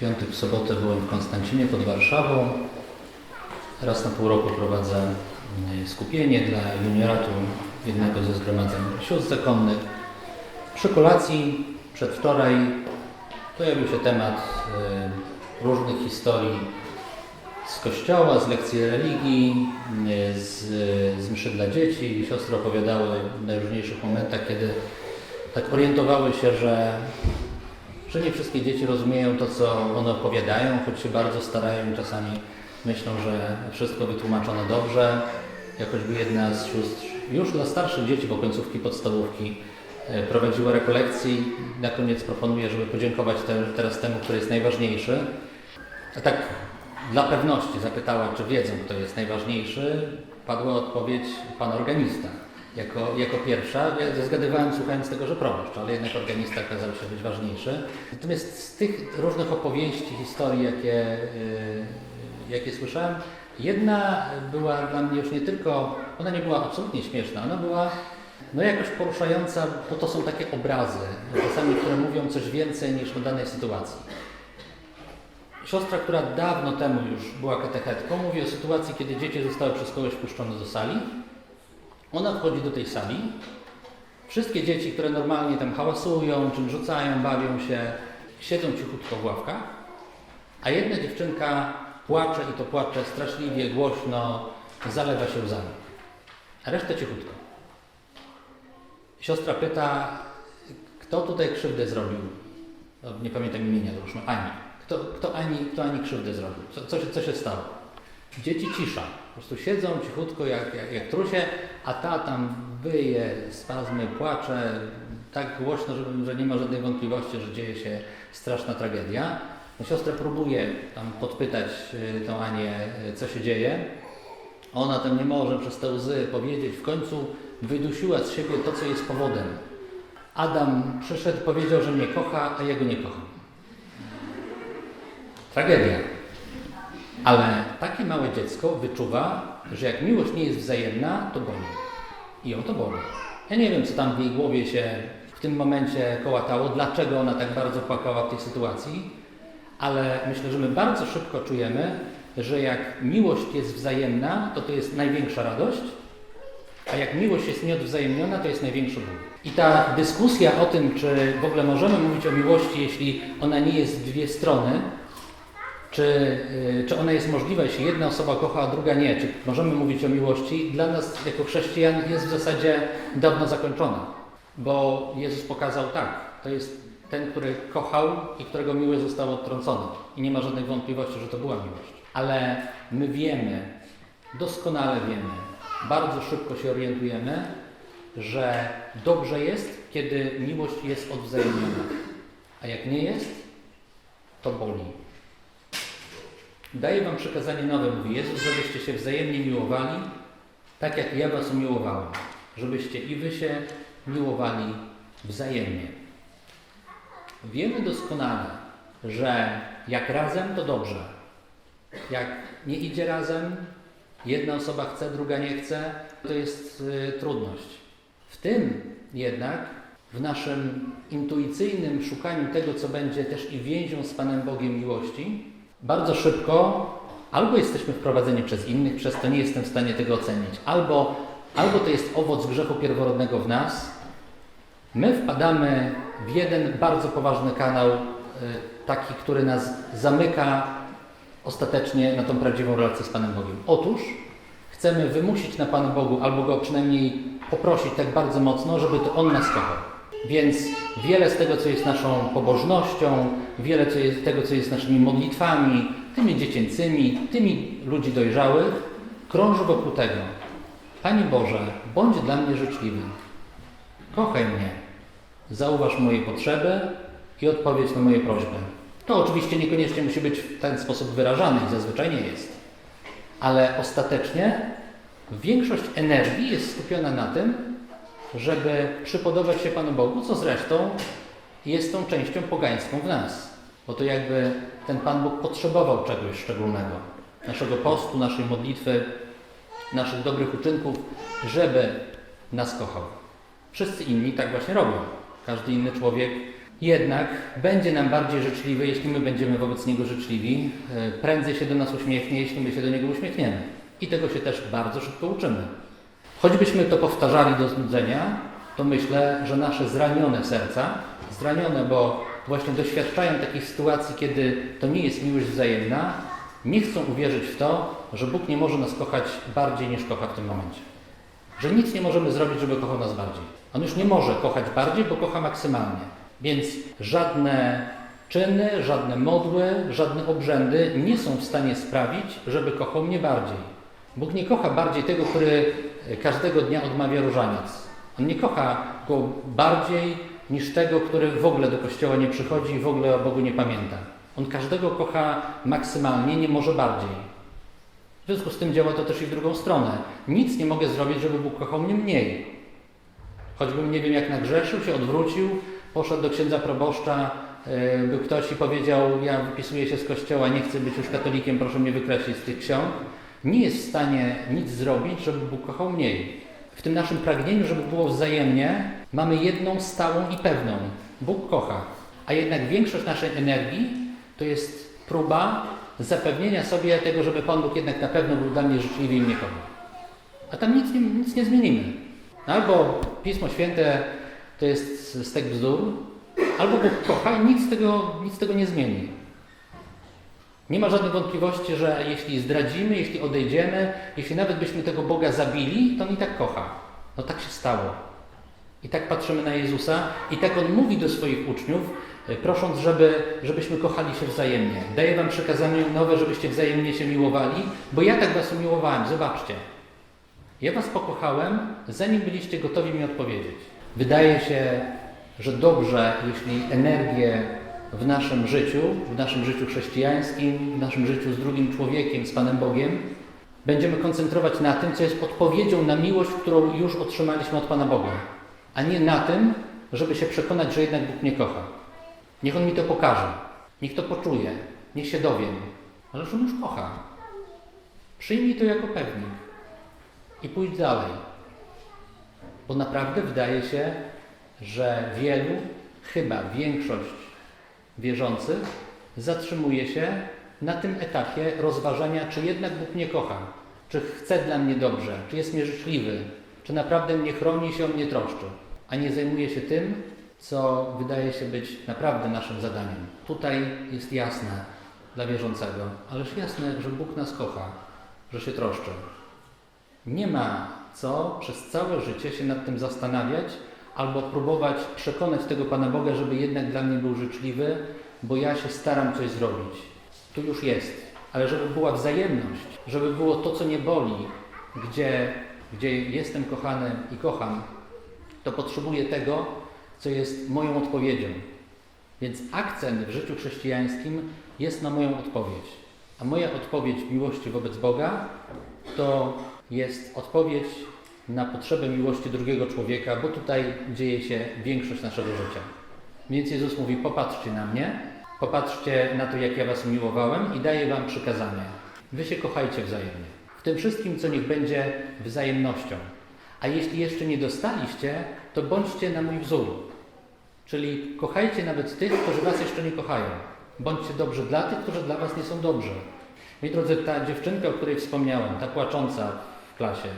Piątek, w sobotę byłem w Konstancinie pod Warszawą. Raz na pół roku prowadzę mm, skupienie dla junioratu jednego ze zgromadzeń sióstr zakonnych. Przy kolacji przedwczoraj pojawił się temat y, różnych historii z kościoła, z lekcji religii, y, z, z mszy dla dzieci. Siostry opowiadały w najróżniejszych momentach, kiedy tak orientowały się, że, że nie wszystkie dzieci rozumieją to, co one opowiadają, choć się bardzo starają i czasami myślą, że wszystko wytłumaczono dobrze. Jak choćby jedna z sióstr, już dla starszych dzieci, bo końcówki podstawówki, e, prowadziła rekolekcji. Na koniec proponuję, żeby podziękować te, teraz temu, który jest najważniejszy. A tak dla pewności zapytała, czy wiedzą, kto jest najważniejszy. Padła odpowiedź pan organista. Jako, jako pierwsza, ja zgadywałem słuchając tego, że proboszcz, ale jednak organista okazał się być ważniejszy. Natomiast z tych różnych opowieści, historii, jakie, y, jakie słyszałem, jedna była dla mnie już nie tylko, ona nie była absolutnie śmieszna, ona była no jakoś poruszająca, bo to są takie obrazy, czasami, które mówią coś więcej niż o danej sytuacji. Siostra, która dawno temu już była katechetką, mówi o sytuacji, kiedy dzieci zostały przez kogoś wpuszczone do sali. Ona wchodzi do tej sali. Wszystkie dzieci, które normalnie tam hałasują, czym rzucają, bawią się, siedzą cichutko w ławkach, a jedna dziewczynka płacze i to płacze straszliwie, głośno, zalewa się łzami. A reszta cichutko. Siostra pyta, kto tutaj krzywdę zrobił? No, nie pamiętam imienia, załóżmy, Ani. Kto, kto, Ani, kto Ani krzywdę zrobił? Co, co, się, co się stało? Dzieci cisza. Po prostu siedzą cichutko jak, jak, jak trusie, a ta tam wyje, spazmy, płacze tak głośno, że, że nie ma żadnej wątpliwości, że dzieje się straszna tragedia. No, siostra próbuje tam podpytać y, tą Anię, y, co się dzieje. Ona tam nie może przez te łzy powiedzieć. W końcu wydusiła z siebie to, co jest powodem. Adam przyszedł, powiedział, że mnie kocha, a ja go nie kocham. Tragedia. Ale takie małe dziecko wyczuwa, że jak miłość nie jest wzajemna, to boli. I ją to boli. Ja nie wiem, co tam w jej głowie się w tym momencie kołatało, dlaczego ona tak bardzo płakała w tej sytuacji, ale myślę, że my bardzo szybko czujemy, że jak miłość jest wzajemna, to to jest największa radość, a jak miłość jest nieodwzajemniona, to jest największy ból. I ta dyskusja o tym, czy w ogóle możemy mówić o miłości, jeśli ona nie jest w dwie strony, czy, y, czy ona jest możliwa, jeśli jedna osoba kocha, a druga nie, czy możemy mówić o miłości, dla nas jako chrześcijan jest w zasadzie dawno zakończona. Bo Jezus pokazał tak, to jest ten, który kochał i którego miłość została odtrącona. I nie ma żadnej wątpliwości, że to była miłość. Ale my wiemy, doskonale wiemy, bardzo szybko się orientujemy, że dobrze jest, kiedy miłość jest odwzajemniona. A jak nie jest, to boli. Daję wam przykazanie nowe, mówi Jezus, żebyście się wzajemnie miłowali, tak jak ja was umiłowałem. Żebyście i wy się miłowali wzajemnie. Wiemy doskonale, że jak razem, to dobrze. Jak nie idzie razem, jedna osoba chce, druga nie chce, to jest y, trudność. W tym jednak, w naszym intuicyjnym szukaniu tego, co będzie też i więzią z Panem Bogiem miłości, bardzo szybko albo jesteśmy wprowadzeni przez innych, przez to nie jestem w stanie tego ocenić, albo, albo to jest owoc grzechu pierworodnego w nas, my wpadamy w jeden bardzo poważny kanał, y, taki, który nas zamyka ostatecznie na tą prawdziwą relację z Panem Bogiem. Otóż chcemy wymusić na Panu Bogu, albo Go przynajmniej poprosić tak bardzo mocno, żeby to On nas kochał. Więc wiele z tego, co jest naszą pobożnością, wiele co jest, tego, co jest naszymi modlitwami, tymi dziecięcymi, tymi ludzi dojrzałych, krąży wokół tego. Panie Boże, bądź dla mnie życzliwy. Kochaj mnie. Zauważ moje potrzeby i odpowiedz na moje prośby. To oczywiście niekoniecznie musi być w ten sposób wyrażane i zazwyczaj nie jest. Ale ostatecznie większość energii jest skupiona na tym, żeby przypodobać się Panu Bogu, co zresztą jest tą częścią pogańską w nas. Bo to jakby ten Pan Bóg potrzebował czegoś szczególnego. Naszego postu, naszej modlitwy, naszych dobrych uczynków, żeby nas kochał. Wszyscy inni tak właśnie robią. Każdy inny człowiek jednak będzie nam bardziej życzliwy, jeśli my będziemy wobec Niego życzliwi, e, prędzej się do nas uśmiechnie, jeśli my się do Niego uśmiechniemy. I tego się też bardzo szybko uczymy. Choćbyśmy to powtarzali do znudzenia, to myślę, że nasze zranione serca, zranione, bo właśnie doświadczają takich sytuacji, kiedy to nie jest miłość wzajemna, nie chcą uwierzyć w to, że Bóg nie może nas kochać bardziej niż kocha w tym momencie. Że nic nie możemy zrobić, żeby kochał nas bardziej. On już nie może kochać bardziej, bo kocha maksymalnie. Więc żadne czyny, żadne modły, żadne obrzędy nie są w stanie sprawić, żeby kochał mnie bardziej. Bóg nie kocha bardziej tego, który każdego dnia odmawia różaniec. On nie kocha go bardziej niż tego, który w ogóle do kościoła nie przychodzi i w ogóle o Bogu nie pamięta. On każdego kocha maksymalnie, nie może bardziej. W związku z tym działa to też i w drugą stronę. Nic nie mogę zrobić, żeby Bóg kochał mnie mniej. Choćbym nie wiem jak nagrzeszył, się odwrócił, poszedł do księdza proboszcza, yy, by ktoś i powiedział, ja wypisuję się z kościoła, nie chcę być już katolikiem, proszę mnie wykreślić z tych ksiąg. Nie jest w stanie nic zrobić, żeby Bóg kochał mniej. W tym naszym pragnieniu, żeby było wzajemnie, mamy jedną stałą i pewną. Bóg kocha. A jednak większość naszej energii to jest próba zapewnienia sobie tego, żeby Pan Bóg jednak na pewno był dla mnie życzliwy i mnie kochał. A tam nic nic nie zmienimy. Albo Pismo Święte to jest stek bzdur, albo Bóg kocha i nic tego, nic tego nie zmieni. Nie ma żadnych wątpliwości, że jeśli zdradzimy, jeśli odejdziemy, jeśli nawet byśmy tego Boga zabili, to On i tak kocha. No tak się stało. I tak patrzymy na Jezusa i tak On mówi do swoich uczniów, e, prosząc, żeby, żebyśmy kochali się wzajemnie. Daję Wam przekazanie nowe, żebyście wzajemnie się miłowali, bo ja tak Was umiłowałem, zobaczcie. Ja Was pokochałem, zanim byliście gotowi mi odpowiedzieć. Wydaje się, że dobrze, jeśli energię w naszym życiu, w naszym życiu chrześcijańskim, w naszym życiu z drugim człowiekiem, z Panem Bogiem, będziemy koncentrować na tym, co jest odpowiedzią na miłość, którą już otrzymaliśmy od Pana Boga, a nie na tym, żeby się przekonać, że jednak Bóg mnie kocha. Niech On mi to pokaże, niech to poczuje, niech się dowiem, ależ On już kocha. Przyjmij to jako pewnik i pójdź dalej. Bo naprawdę wydaje się, że wielu, chyba większość wierzących zatrzymuje się na tym etapie rozważania, czy jednak Bóg mnie kocha, czy chce dla mnie dobrze, czy jest mi życzliwy, czy naprawdę mnie chroni się o mnie troszczy, a nie zajmuje się tym, co wydaje się być naprawdę naszym zadaniem. Tutaj jest jasne dla wierzącego, ależ jasne, że Bóg nas kocha, że się troszczy. Nie ma co przez całe życie się nad tym zastanawiać albo próbować przekonać tego Pana Boga, żeby jednak dla mnie był życzliwy, bo ja się staram coś zrobić. Tu już jest. Ale żeby była wzajemność, żeby było to, co nie boli, gdzie, gdzie jestem kochany i kocham, to potrzebuję tego, co jest moją odpowiedzią. Więc akcent w życiu chrześcijańskim jest na moją odpowiedź. A moja odpowiedź miłości wobec Boga to jest odpowiedź na potrzebę miłości drugiego człowieka, bo tutaj dzieje się większość naszego życia. Więc Jezus mówi: Popatrzcie na mnie, popatrzcie na to, jak ja Was umiłowałem i daję Wam przykazanie. Wy się kochajcie wzajemnie. W tym wszystkim, co niech będzie wzajemnością. A jeśli jeszcze nie dostaliście, to bądźcie na mój wzór. Czyli kochajcie nawet tych, którzy Was jeszcze nie kochają. Bądźcie dobrzy dla tych, którzy dla Was nie są dobrzy. Moi drodzy, ta dziewczynka, o której wspomniałem, ta płacząca w klasie,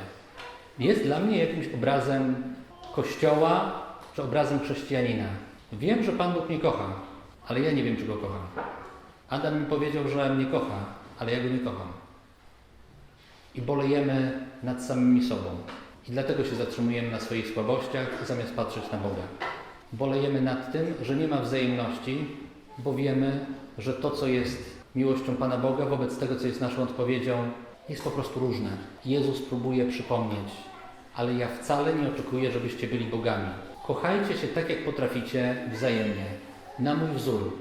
jest dla mnie jakimś obrazem Kościoła czy obrazem chrześcijanina. Wiem, że Pan Bóg mnie kocha, ale ja nie wiem, czy Go kocham. Adam mi powiedział, że mnie kocha, ale ja Go nie kocham. I bolejemy nad samymi sobą. I dlatego się zatrzymujemy na swoich słabościach, zamiast patrzeć na Boga. Bolejemy nad tym, że nie ma wzajemności, bo wiemy, że to, co jest miłością Pana Boga wobec tego, co jest naszą odpowiedzią, jest po prostu różne. Jezus próbuje przypomnieć, ale ja wcale nie oczekuję, żebyście byli bogami. Kochajcie się tak, jak potraficie wzajemnie, na mój wzór.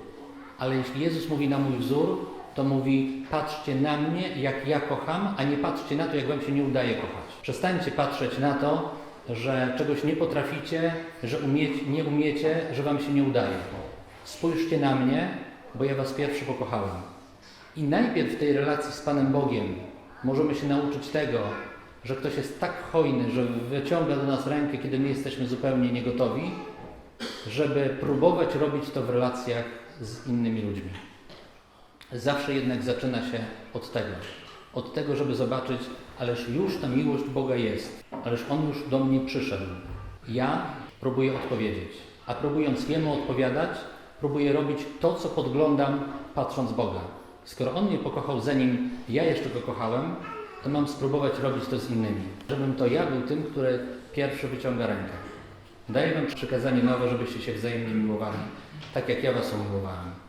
Ale jeśli Jezus mówi na mój wzór, to mówi patrzcie na mnie, jak ja kocham, a nie patrzcie na to, jak wam się nie udaje kochać. Przestańcie patrzeć na to, że czegoś nie potraficie, że nie umiecie, że wam się nie udaje. Spójrzcie na mnie, bo ja was pierwszy pokochałem. I najpierw w tej relacji z Panem Bogiem możemy się nauczyć tego, że ktoś jest tak hojny, że wyciąga do nas rękę, kiedy my jesteśmy zupełnie niegotowi, żeby próbować robić to w relacjach z innymi ludźmi. Zawsze jednak zaczyna się od tego. Od tego, żeby zobaczyć, ależ już ta miłość Boga jest, ależ On już do mnie przyszedł. Ja próbuję odpowiedzieć, a próbując Jemu odpowiadać, próbuję robić to, co podglądam, patrząc Boga. Skoro On mnie pokochał, zanim ja jeszcze Go kochałem, to mam spróbować robić to z innymi. Żebym to ja był tym, który pierwszy wyciąga rękę. Daję Wam przykazanie nowe, żebyście się wzajemnie miłowali, tak jak ja Was umiłowałem.